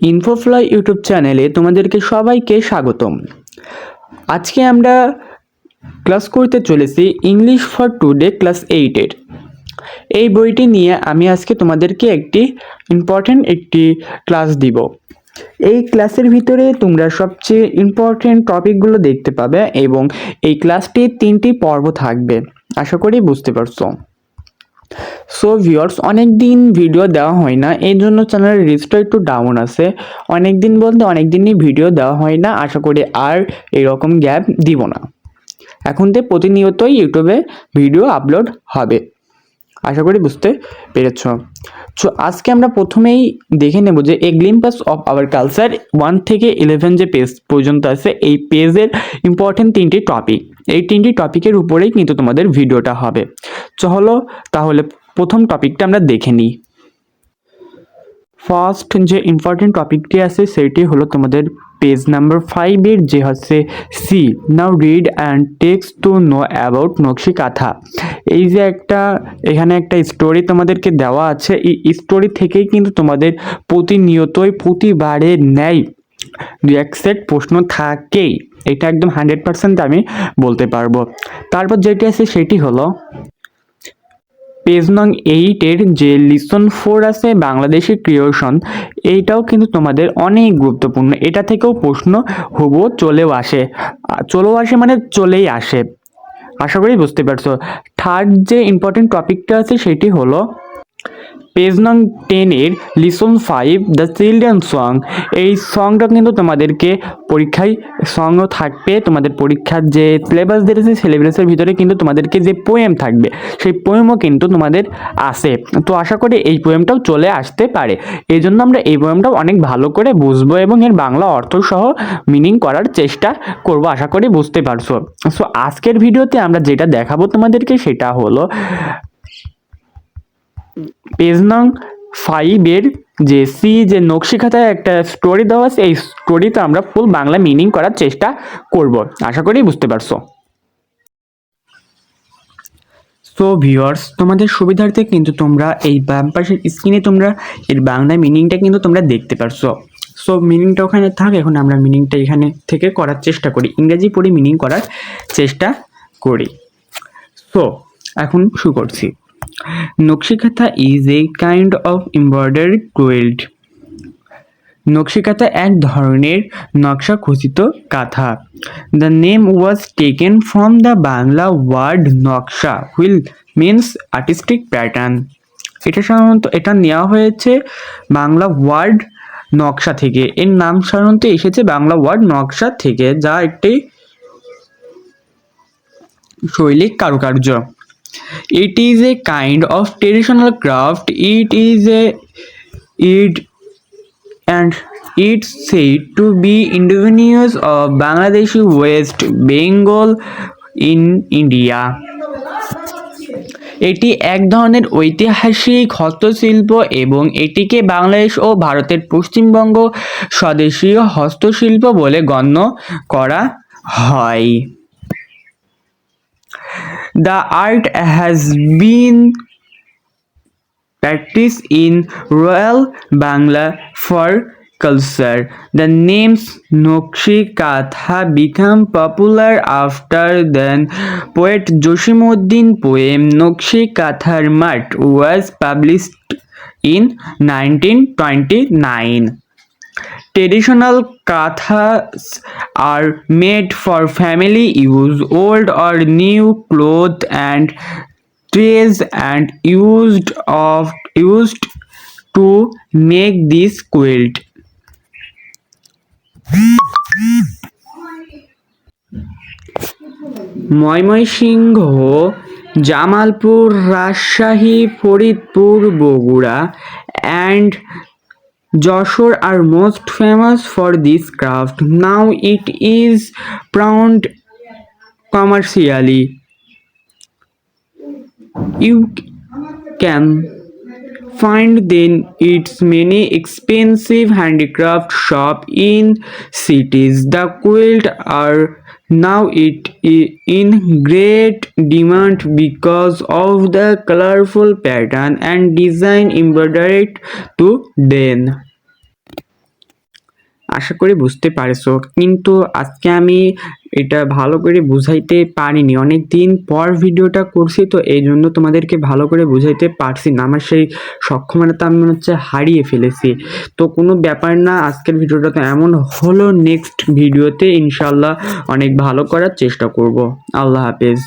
ইনফোফ্লাই YouTube চ্যানেলে তোমাদেরকে সবাইকে স্বাগতম। আজকে আমরা ক্লাস করতে চলেছি ইংলিশ ফর টুডে ক্লাস এইটের এই বইটি নিয়ে আমি আজকে তোমাদেরকে একটি ইম্পর্ট্যান্ট একটি ক্লাস দিব। এই ক্লাসের ভিতরে তোমরা সবচেয়ে ইম্পর্ট্যান্ট টপিকগুলো দেখতে পাবে এবং এই ক্লাসটির তিনটি পর্ব থাকবে। আশা করি বুঝতে পারছ। সো ভিউয়ার্স অনেক দিন ভিডিও দেওয়া হয় না, এই জন্য চ্যানেলের রিচটা একটু ডাউন আছে। অনেক দিন বলতে অনেক দিনই ভিডিও দেওয়া হয় না, আশা করি আর এরকম গ্যাপ দিব না। এখন থেকে প্রতিনিয়তই ইউটিউবে ভিডিও আপলোড হবে। আশা করি বুঝতে পেরেছ। সো আজকে আমরা প্রথমেই দেখে নেব যে a glimpse of our culture one থেকে ইলেভেন যে পেজ পর্যন্ত আছে, এই পেজের ইম্পর্টেন্ট তিনটি টপিক এই তিনটি টপিকের উপরেই কিন্তু তোমাদের ভিডিওটা হবে। চলো তাহলে প্রথম টপিকটা আমরা দেখে নিই। ফার্স্ট যে ইম্পর্টেন্ট টপিকটি আছে সেটি হলো তোমাদের পেজ নাম্বার ফাইভের যে হচ্ছে see now read and text to know about nakshi kantha. এই যে একটা, এখানে একটা স্টোরি তোমাদেরকে দেওয়া আছে। এই স্টোরি থেকেই কিন্তু তোমাদের প্রতিনিয়তই প্রতিবারের ন্যায় দু এক সেট প্রশ্ন থাকেই। এটা একদম হান্ড্রেড পার্সেন্ট আমি বলতে পারব। তারপর যেটি আছে সেটি হলো পেজ নং এইটের যে লিসন ফোর আছে বাংলাদেশি ক্রিয়েশন, এইটাও কিন্তু তোমাদের অনেক গুরুত্বপূর্ণ। এটা থেকেও প্রশ্ন হব চলেও আসে। চলেও আসে মানে চলেই আসে। আশা করি বুঝতে পারছ। থার্ড যে ইম্পর্টেন্ট টপিকটা আছে সেটি হলো পেজ নং টেনের lesson five, the children song, এই সংটা কিন্তু তোমাদেরকে পরীক্ষায় সংও থাকবে। তোমাদের পরীক্ষার যে সিলেবাস দিয়েছে সিলেবাসের ভিতরে কিন্তু তোমাদেরকে যে পোয়েম থাকবে, সেই পোয়েমও কিন্তু তোমাদের আসে। তো আশা করি এই পোয়েমটাও চলে আসতে পারে। এই জন্য আমরা এই পোয়েমটাও অনেক ভালো করে বুঝব এবং এর বাংলা অর্থ সহ মিনিং করার চেষ্টা করব, আশা করি বুঝতে পারছ। সো আজকের ভিডিওতে আমরা যেটা দেখাবো তোমাদেরকে, সেটা হলো পেজ নং ফাইভের যে সি, যে নকশি খাতায় একটা স্টোরি দেওয়া আছে, এই স্টোরিতে আমরা ফুল বাংলা মিনিং করার চেষ্টা করব। আশা করি বুঝতে পারছ। সো ভিউয়ার্স তোমাদের সুবিধার্থে কিন্তু তোমরা এই বাম পাশের স্ক্রিনে তোমরা এর বাংলা মিনিংটা কিন্তু তোমরা দেখতে পারছ। সো মিনিংটা ওখানে থাক, এখন আমরা মিনিংটা এখানে থেকে করার চেষ্টা করি। ইংরেজি পড়ে মিনিং করার চেষ্টা করি। সো এখন শুরু করছি। Nakshi kantha is a kind of embroidery quilt nakshi kantha এক ধরনের নকশা খচিত কাঁথা। The name was taken from the Bangla word naksha which means artistic pattern এটা সাধারণত, এটা নেওয়া হয়েছে বাংলা ওয়ার্ড নকশা থেকে। এর নাম সাধারণত এসেছে বাংলা ওয়ার্ড নকশা থেকে, যা একটি শৈলিক কারুকার্য। It is a kind of traditional craft it is a it and it's said to be indigenous of bangladeshi west bengal in india এটি এক ধরনের ঐতিহাসিক হস্তশিল্প এবং এটিকে বাংলাদেশ ও ভারতের পশ্চিমবঙ্গ স্বদেশীয় হস্তশিল্প বলে গণ্য করা হয় The art has been practiced in Royal Bangla for culture. The names Nokshi Katha became popular after then poet Joshimuddin poem Nokshi Kathar Mat was published in 1929. Traditional kathas are made for family use, old or new cloth and trays and used of used to make this quilt. Mymensingh Jamalpur Rajshahi Faridpur Bogura and Joshua are most famous for this craft. Now it is found commercially. You can find then its many expensive handicraft shop in cities. The quilt are now it is in great demand because of the colorful pattern and design embroidered to them. আশা করি বুঝতে পারছ। কিন্তু আজকে আমি এটা ভালো করে বুঝাইতে পারিনি। অনেক দিন পর ভিডিওটা করছি, তো এই জন্য তোমাদেরকে ভালো করে বুঝাইতে পারছি না। আমার সেই সক্ষমতা আমি মনে হচ্ছে হারিয়ে ফেলেছি। তো কোনো ব্যাপার না, আজকের ভিডিওটা তো এমন হলো নেক্সট ভিডিওতে ইনশাল্লাহ অনেক ভালো করার চেষ্টা করব। আল্লাহ হাফেজ।